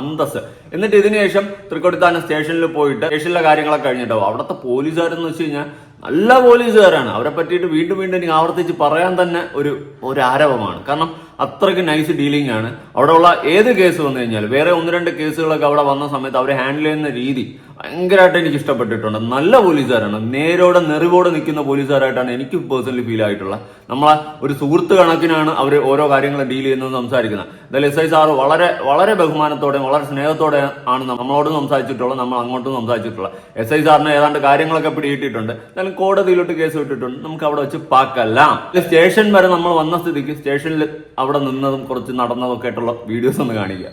അന്തസ് എന്നിട്ട് ഇതിനുശേഷം തൃക്കൊടുത്താനം സ്റ്റേഷനിൽ പോയിട്ട് സ്റ്റേഷനിലെ കാര്യങ്ങളൊക്കെ കഴിഞ്ഞിട്ടോ. അവിടുത്തെ പോലീസുകാരെന്ന് വെച്ച് കഴിഞ്ഞാൽ നല്ല പോലീസുകാരാണ്. അവരെ പറ്റിയിട്ട് വീണ്ടും വീണ്ടും എനിക്ക് ആവർത്തിച്ച് പറയാൻ തന്നെ ഒരു ഒരു ആരവമാണ് കാരണം അത്രയ്ക്ക് നൈസ് ഡീലിംഗ് ആണ്. അവിടെയുള്ള ഏത് കേസ് വന്നു കഴിഞ്ഞാൽ വേറെ ഒന്ന് രണ്ട് കേസുകളൊക്കെ അവിടെ വന്ന സമയത്ത് അവർ ഹാൻഡിൽ ചെയ്യുന്ന രീതി ഭയങ്കരമായിട്ട് എനിക്ക് ഇഷ്ടപ്പെട്ടിട്ടുണ്ട് നല്ല പോലീസുകാരാണ്. നേരോടെ നെറിവോടെ നിൽക്കുന്ന പോലീസുകാരായിട്ടാണ് എനിക്ക് പേഴ്സണലി ഫീൽ ആയിട്ടുള്ളത്. നമ്മളെ ഒരു സുഹൃത്ത് കണക്കിനാണ് അവർ ഓരോ കാര്യങ്ങളും ഡീൽ ചെയ്യുന്നത് സംസാരിക്കുന്നത്. എന്തായാലും എസ് ഐ സാറ് വളരെ വളരെ ബഹുമാനത്തോടെ വളരെ സ്നേഹത്തോടെ ആണ് നമ്മളോട് സംസാരിച്ചിട്ടുള്ളത് നമ്മൾ അങ്ങോട്ടും സംസാരിച്ചിട്ടുള്ളത്. എസ് ഐ സാറിന് ഏതാണ്ട് കാര്യങ്ങളൊക്കെ പിടിയിട്ടിട്ടുണ്ട് എന്തായാലും കോടതിയിലോട്ട് കേസ് വിട്ടിട്ടുണ്ട്. നമുക്ക് അവിടെ വെച്ച് പാക്കല്ലാം സ്റ്റേഷൻ വരെ നമ്മൾ വന്ന സ്ഥിതിക്ക് സ്റ്റേഷനിൽ അവിടെ നിന്നതും കുറച്ച് നടന്നതും ഒക്കെ ആയിട്ടുള്ള വീഡിയോസ് ഒന്ന് കാണിക്കുക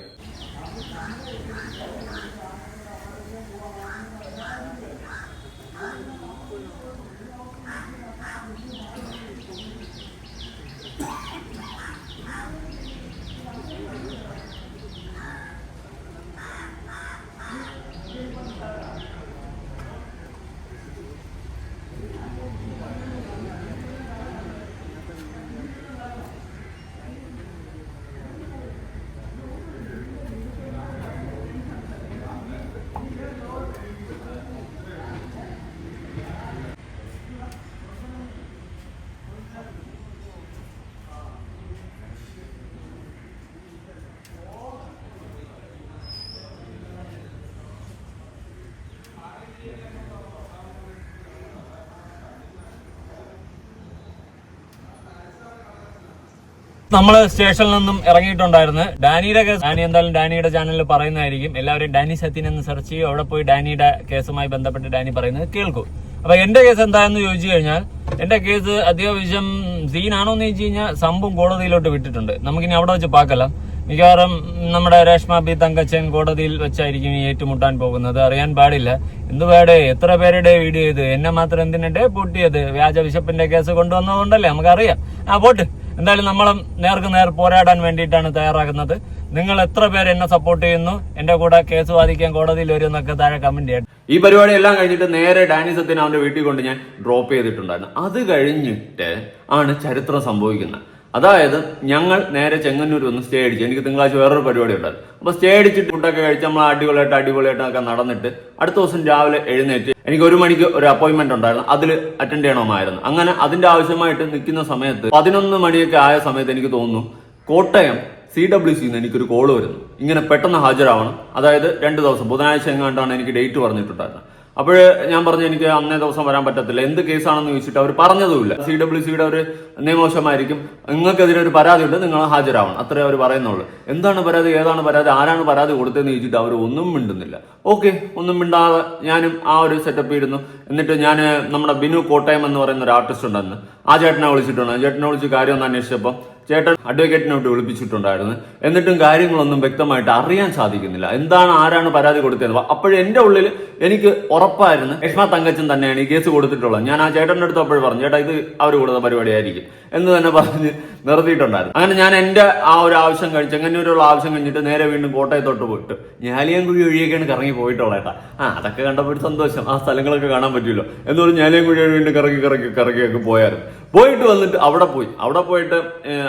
നമ്മൾ സ്റ്റേഷനിൽ നിന്നും ഇറങ്ങിയിട്ടുണ്ടായിരുന്നു. ഡാനിയുടെ കേസ് ഡാനി എന്തായാലും ഡാനിയുടെ ചാനലിൽ പറയുന്നതായിരിക്കും. എല്ലാവരും ഡാനി സത്യൻ എന്ന് സെർച്ച് ചെയ്യും. അവിടെ പോയി ഡാനിയുടെ കേസുമായി ബന്ധപ്പെട്ട് ഡാനി പറയുന്നത് കേൾക്കും. അപ്പൊ എന്റെ കേസ് എന്താണെന്ന് ചോദിച്ചു കഴിഞ്ഞാൽ എന്റെ കേസ് അത്യാവശ്യം സീനാണോ എന്ന് ചോദിച്ചു കഴിഞ്ഞാൽ സംഭവം കോടതിയിലോട്ട് വിട്ടിട്ടുണ്ട്. നമുക്കിനി അവിടെ വെച്ച് പാക്കലാം. മിക്കവാറും നമ്മുടെ രേഷ്മ ബി തങ്കച്ചൻ കോടതിയിൽ വെച്ചായിരിക്കും ഈ ഏറ്റുമുട്ടാൻ പോകുന്നത്. അറിയാൻ പാടില്ല. എന്ത് പേടെ? എത്ര പേരുടെ വീഡിയോ ചെയ്ത് എന്നെ മാത്രം എന്തിനെ പൊട്ടിയത്? വ്യാജ ബിഷപ്പിന്റെ കേസ് കൊണ്ടുവന്നതുകൊണ്ടല്ലേ? നമുക്കറിയാം. ആ പോട്ട്. എന്തായാലും നമ്മളും നേർക്ക് നേർ പോരാടാൻ വേണ്ടിയിട്ടാണ് തയ്യാറാകുന്നത്. നിങ്ങൾ എത്ര പേര് എന്നെ സപ്പോർട്ട് ചെയ്യുന്നു? എന്റെ കൂടെ കേസ് വാദിക്കാൻ കോടതിയിൽ വരും എന്നൊക്കെ താഴെ കമന്റ് ചെയ്യാം. ഈ പരിപാടി എല്ലാം കഴിഞ്ഞിട്ട് നേരെ ഡാനി സത്യൻ അവന്റെ വീട്ടിൽ കൊണ്ട് ഞാൻ ഡ്രോപ്പ് ചെയ്തിട്ടുണ്ടായിരുന്നു. അത് കഴിഞ്ഞിട്ട് ആണ് ചരിത്രം സംഭവിക്കുന്നത്. അതായത് ഞങ്ങൾ നേരെ ചെങ്ങന്നൂർ വന്ന് സ്റ്റേ അടിച്ചു. എനിക്ക് തിങ്കളാഴ്ച വേറൊരു പരിപാടി ഉണ്ടായിരുന്നു. അപ്പൊ സ്റ്റേ അടിച്ചിട്ട് ഫുഡൊക്കെ കഴിച്ച് നമ്മൾ അടിപൊളിയായിട്ട് അടിപൊളിയായിട്ടൊക്കെ നടന്നിട്ട് അടുത്ത ദിവസം രാവിലെ എഴുന്നേറ്റ് എനിക്ക് ഒരു മണിക്ക് ഒരു അപ്പോയിന്റ്മെന്റ് ഉണ്ടായിരുന്നു. അതിൽ അറ്റൻഡ് ചെയ്യണമായിരുന്നു. അങ്ങനെ അതിന്റെ ആവശ്യമായിട്ട് നിൽക്കുന്ന സമയത്ത് പതിനൊന്ന് മണിയൊക്കെ ആയ സമയത്ത് എനിക്ക് തോന്നുന്നു കോട്ടയം സി ഡബ്ല്യു സിന്ന് എനിക്കൊരു കോൾ വരുന്നു. ഇങ്ങനെ പെട്ടെന്ന് ഹാജരാവണം. അതായത് രണ്ട് ദിവസം ബുധനാഴ്ച എങ്ങാണ്ടാണ് എനിക്ക് ഡേറ്റ് പറഞ്ഞിട്ടുണ്ടായിരുന്നത്. അപ്പോൾ ഞാൻ പറഞ്ഞു എനിക്ക് അന്നേ ദിവസം വരാൻ പറ്റത്തില്ല. എന്ത് കേസാണെന്ന് ചോദിച്ചിട്ട് അവർ പറഞ്ഞതുമില്ല. സി ഡബ്ല്യു സിയുടെ ഒരു നിയമവശമായിരിക്കും. നിങ്ങൾക്കെതിരെ ഒരു പരാതി ഉണ്ട് നിങ്ങൾ ഹാജരാവണം. അത്രേ അവർ പറയുന്നുള്ളൂ. എന്താണ് പരാതി ഏതാണ് പരാതി ആരാണ് പരാതി കൊടുത്തതെന്ന് ചോദിച്ചിട്ട് അവർ ഒന്നും മിണ്ടുന്നില്ല. ഓക്കെ ഒന്നും മിണ്ടാതെ ഞാനും ആ ഒരു സെറ്റപ്പ് ഇരുന്നു. എന്നിട്ട് ഞാൻ നമ്മുടെ ബിനു കോട്ടയം എന്ന് പറയുന്ന ഒരു ആർട്ടിസ്റ്റ് ഉണ്ടെന്ന്. ആ ചേട്ടനെ വിളിച്ചിട്ടുണ്ട്. ചേട്ടനെ വിളിച്ച് കാര്യം ഒന്ന് അന്വേഷിച്ചപ്പോൾ ചേട്ടൻ അഡ്വക്കേറ്റിനോട്ട് വിളിപ്പിച്ചിട്ടുണ്ടായിരുന്നു. എന്നിട്ടും കാര്യങ്ങളൊന്നും വ്യക്തമായിട്ട് അറിയാൻ സാധിക്കുന്നില്ല. എന്താണ് ആരാണ് പരാതി കൊടുത്തത്? അപ്പോഴും എന്റെ ഉള്ളിൽ എനിക്ക് ഉറപ്പായിരുന്നു രശ്മ തങ്കച്ചൻ തന്നെയാണ് ഈ കേസ് കൊടുത്തിട്ടുള്ളത്. ഞാൻ ആ ചേട്ടന്റെ അടുത്ത് അപ്പോഴും പറഞ്ഞു ചേട്ടാ ഇത് അവർ കൊടുത്ത പരിപാടിയായിരിക്കും. എന്ന് തന്നെ പറഞ്ഞ് നിർത്തിയിട്ടുണ്ടായിരുന്നു. അങ്ങനെ ഞാൻ എന്റെ ആ ഒരു ആവശ്യം കഴിച്ച് ഒരുള്ള ആവശ്യം കഴിഞ്ഞിട്ട് നേരെ വീണ്ടും കോട്ടയത്തോട്ട് പോയിട്ട് ഞാലിയൻകുഴി വഴിയൊക്കെയാണ് കറങ്ങി പോയിട്ടുള്ളത് ആ അതൊക്കെ കണ്ടപ്പോൾ ഒരു സന്തോഷം. ആ സ്ഥലങ്ങളൊക്കെ കാണാൻ പറ്റുമല്ലോ എന്നൊരു ഞാലിയൻകുഴി വീണ്ടും കറങ്ങി കറങ്ങി കറങ്ങിയൊക്കെ പോയായിരുന്നു. പോയിട്ട് വന്നിട്ട് അവിടെ പോയി. അവിടെ പോയിട്ട്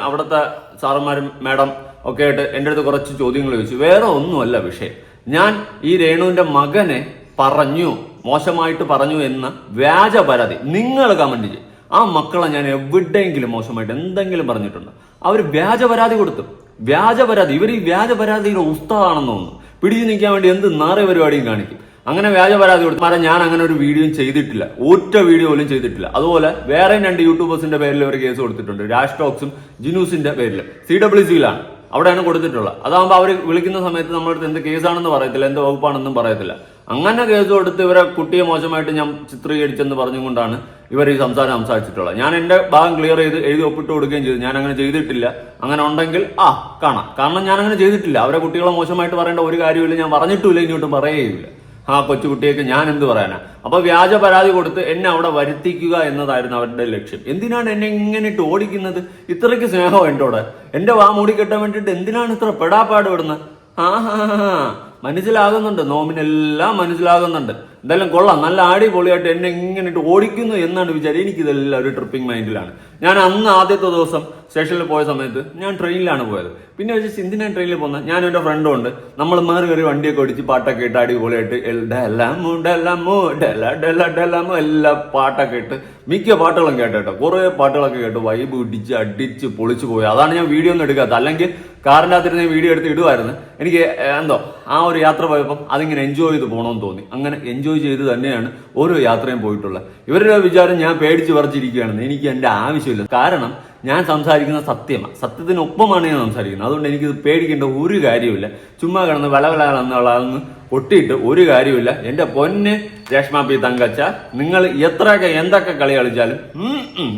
അവിടുത്തെ സാറന്മാരും മാഡം ഒക്കെ ആയിട്ട് എന്റെ അടുത്ത് കുറച്ച് ചോദ്യങ്ങൾ ചോദിച്ചു. വേറെ ഒന്നുമല്ല വിഷയം. ഞാൻ ഈ രേണുവിന്റെ മകനെ പറഞ്ഞു മോശമായിട്ട് പറഞ്ഞു എന്ന വ്യാജ പരാതി നിങ്ങൾ കമന്റ് ചെയ്യും. ആ മക്കളെ ഞാൻ എവിടെയെങ്കിലും മോശമായിട്ട് എന്തെങ്കിലും പറഞ്ഞിട്ടുണ്ട്? അവർ വ്യാജ പരാതി കൊടുത്തു. വ്യാജ പരാതി. ഇവർ ഈ വ്യാജ പരാതിയുടെ ഉസ്താദാണെന്ന് തോന്നുന്നു. പിടിച്ചു നിൽക്കാൻ വേണ്ടി എന്ത് നാറേ പരിപാടിയും കാണിക്കും. അങ്ങനെ വ്യാജ പരാതി കൊടുത്തു മാറാൻ ഞാൻ അങ്ങനെ ഒരു വീഡിയോയും ചെയ്തിട്ടില്ല. ഒറ്റ വീഡിയോ പോലും ചെയ്തിട്ടില്ല. അതുപോലെ വേറെ രണ്ട് യൂട്യൂബേഴ്സിന്റെ പേരിൽ ഒരു കേസ് കൊടുത്തിട്ടുണ്ട്. രാജ് ടോക്സും ജിനൂസിന്റെ പേരിൽ സി ഡബ്ല്യു സിയിലാണ് അവിടെയാണ് കൊടുത്തിട്ടുള്ളത്. അതാകുമ്പോൾ അവർ വിളിക്കുന്ന സമയത്ത് നമ്മളടുത്ത് എന്ത് കേസാണെന്ന് പറയത്തില്ല എന്ത് വകുപ്പാണെന്നും പറയത്തില്ല. അങ്ങനെ കേസ് കൊടുത്ത് ഇവരെ കുട്ടിയെ മോശമായിട്ട് ഞാൻ ചിത്രീകരിച്ചെന്ന് പറഞ്ഞുകൊണ്ടാണ് ഇവർ ഈ സംസാരം സംസാരിച്ചിട്ടുള്ളത്. ഞാൻ എന്റെ ഭാഗം ക്ലിയർ ചെയ്ത് എഴുതി ഒപ്പിട്ട് കൊടുക്കുകയും ചെയ്തു. ഞാൻ അങ്ങനെ ചെയ്തിട്ടില്ല. അങ്ങനെ ഉണ്ടെങ്കിൽ ആ കാണാം. കാരണം ഞാൻ അങ്ങനെ ചെയ്തിട്ടില്ല. അവരെ കുട്ടികളെ മോശമായിട്ട് പറയേണ്ട ഒരു കാര്യമില്ല ഞാൻ പറഞ്ഞിട്ടില്ല ഇനിയോട്ട് പറയുകയില്ല ആ കൊച്ചുകുട്ടിയൊക്കെ ഞാൻ എന്ത് പറയാനാ? അപ്പൊ വ്യാജ പരാതി കൊടുത്ത് എന്നെ അവിടെ വരുത്തിക്കുക എന്നതായിരുന്നു അവരുടെ ലക്ഷ്യം. എന്തിനാണ് എന്നെ ഇങ്ങനെ ഇട്ട് ഓടിക്കുന്നത്? ഇത്രയ്ക്ക് സ്നേഹം എന്നോട് എന്റെ വാ മൂടി കെട്ടാൻ വേണ്ടിയിട്ട് എന്തിനാണ് ഇത്ര പെടാപ്പാട് വിടുന്നത് ആ മനസ്സിലാകുന്നുണ്ട്. നോമിനെല്ലാം മനസ്സിലാകുന്നുണ്ട്. എന്തായാലും കൊള്ളാം. നല്ല ആടി പൊളിയായിട്ട് എന്നെ ഇങ്ങനെ ഇട്ട് ഓടിക്കുന്നു എന്നാണ് വിചാരം. എനിക്കിതെല്ലാം ഒരു ട്രിപ്പിംഗ് മൈൻഡിലാണ് ഞാൻ അന്ന് ആദ്യത്തെ ദിവസം സ്റ്റേഷനിൽ പോയ സമയത്ത് ഞാൻ ട്രെയിനിലാണ് പോയത്. പിന്നെ വെച്ച് എന്തിനാണ് ട്രെയിനിൽ പോകുന്നത് ഞാൻ എന്റെ ഫ്രണ്ടും ഉണ്ട്. നമ്മൾ മാറി കയറി വണ്ടിയൊക്കെ ഓടിച്ച് പാട്ടൊക്കെ ഇട്ട് അടിപൊളിയായിട്ട് ഡെലാമു ഡെലാമു ഡെല ഡെല ഡെലാമു എല്ലാ പാട്ടൊക്കെ ഇട്ട് മിക്ക പാട്ടുകളും കേട്ടോ കുറേ പാട്ടുകളൊക്കെ കേട്ട് വൈബ് ഇടിച്ച് അടിച്ച് പൊളിച്ചു പോയി. അതാണ് ഞാൻ വീഡിയോ ഒന്നും എടുക്കാത്തത്. അല്ലെങ്കിൽ കാറിന്റെ അകത്തിരുന്ന് വീഡിയോ എടുത്ത് ഇടുമായിരുന്നു എനിക്ക് എന്തോ ആ ഒരു യാത്ര പോയപ്പം അതിങ്ങനെ എൻജോയ് ചെയ്ത് പോകണമെന്ന് തോന്നി. അങ്ങനെ എൻജോയ് ചെയ്ത് തന്നെയാണ് ഓരോ യാത്രയും പോയിട്ടുള്ളത്. ഇവരുടെ വിചാരം ഞാൻ പേടിച്ച് പറിച്ചിരിക്കുകയാണെന്ന് എനിക്ക് എന്റെ ആവശ്യമില്ല. കാരണം ഞാൻ സംസാരിക്കുന്ന സത്യമാണ് സത്യത്തിനൊപ്പമാണ് ഞാൻ സംസാരിക്കുന്നത്. അതുകൊണ്ട് എനിക്കിത് പേടിക്കേണ്ട ഒരു കാര്യമില്ല ചുമ്മാ കിടന്ന് വിളവിളകളെന്നുള്ളതെന്ന് ഒട്ടിയിട്ട് ഒരു കാര്യമില്ല എന്റെ പൊന്ന് രേഷ്മ പി തങ്കച്ച നിങ്ങൾ എത്രയൊക്കെ എന്തൊക്കെ കളി കളിച്ചാലും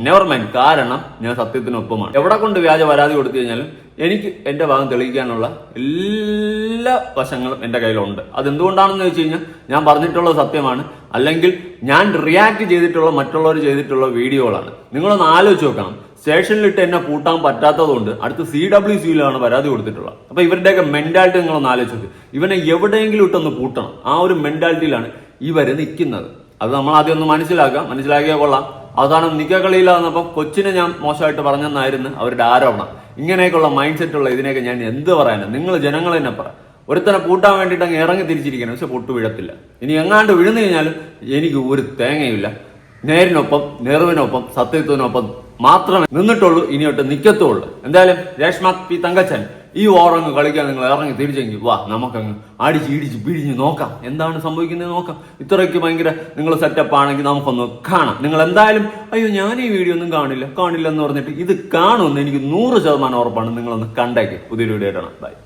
നെവർ മൈൻഡ് കാരണം ഞാൻ സത്യത്തിനൊപ്പമാണ്. എവിടെ കൊണ്ട് വ്യാജ പരാതി കൊടുത്തു കഴിഞ്ഞാലും എനിക്ക് എന്റെ ഭാഗം തെളിയിക്കാനുള്ള എല്ലാ വശങ്ങളും എന്റെ കയ്യിലുണ്ട്. അതെന്തുകൊണ്ടാണെന്ന് വെച്ച് കഴിഞ്ഞാൽ ഞാൻ പറഞ്ഞിട്ടുള്ളത് സത്യമാണ്. അല്ലെങ്കിൽ ഞാൻ റിയാക്ട് ചെയ്തിട്ടുള്ള മറ്റുള്ളവർ ചെയ്തിട്ടുള്ള വീഡിയോകളാണ്. നിങ്ങളൊന്ന് ആലോചിച്ച് നോക്കണം. സ്റ്റേഷനിലിട്ട് എന്നെ കൂട്ടാൻ പറ്റാത്തതുകൊണ്ട് അടുത്ത് സി ഡബ്ല്യു സിയിലാണ് പരാതി കൊടുത്തിട്ടുള്ളത്. അപ്പൊ ഇവരുടെയൊക്കെ മെന്റാലിറ്റി നിങ്ങളൊന്ന് ആലോചിച്ചത് ഇവനെ എവിടെയെങ്കിലും ഇട്ടൊന്ന് കൂട്ടണം ആ ഒരു മെന്റാലിറ്റിയിലാണ് ഇവർ നിൽക്കുന്നത്. അത് നമ്മൾ ആദ്യം ഒന്ന് മനസ്സിലാക്കുക. മനസ്സിലാക്കിയാൽ കൊള്ളാം. അവസാനം നിക്കകളിയില്ല എന്നപ്പോൾ കൊച്ചിനെ ഞാൻ മോശമായിട്ട് പറഞ്ഞെന്നായിരുന്നു അവരുടെ ആരോപണം. ഇങ്ങനെയൊക്കെയുള്ള മൈൻഡ് സെറ്റുള്ള ഇതിനെയൊക്കെ ഞാൻ എന്ത് പറയാനാണ് നിങ്ങൾ ജനങ്ങൾ തന്നെ പറ. ഒരുത്തനെ പൂട്ടാൻ വേണ്ടിയിട്ട് അങ്ങ് ഇറങ്ങി തിരിച്ചിരിക്കണം പക്ഷെ പൊട്ടു വീഴത്തില്ല. ഇനി എങ്ങാണ്ട് വീഴുന്നു കഴിഞ്ഞാൽ എനിക്ക് ഒരു തേങ്ങയില്ല നേരിനൊപ്പം നെറുവിനൊപ്പം സത്യത്വത്തിനൊപ്പം മാത്രമേ നിന്നിട്ടുള്ളൂ ഇനിയോട്ട് നിൽക്കത്തുള്ളൂ എന്തായാലും രേഷ്മ പി തങ്കച്ചൻ ഈ ഓറങ്ങ് കളിക്കാൻ നിങ്ങൾ ഇറങ്ങി തിരിച്ചെങ്കിൽ വാ നമുക്കങ്ങ് അടിച്ച് ഇടിച്ച് പിഴിഞ്ഞ് നോക്കാം. എന്താണ് സംഭവിക്കുന്നത് നോക്കാം. ഇത്രയ്ക്ക് ഭയങ്കര നിങ്ങൾ സെറ്റപ്പ് ആണെങ്കിൽ നമുക്കൊന്ന് കാണാം. നിങ്ങൾ എന്തായാലും അയ്യോ ഞാൻ ഈ വീഡിയോ ഒന്നും കാണില്ല കാണില്ല എന്ന് പറഞ്ഞിട്ട് ഇത് കാണുമെന്ന് എനിക്ക് നൂറ് ശതമാനം ഉറപ്പാണ് നിങ്ങളൊന്ന് കണ്ടേക്ക്. പുതിയൊരു വീഡിയോ ഇടണം ബൈ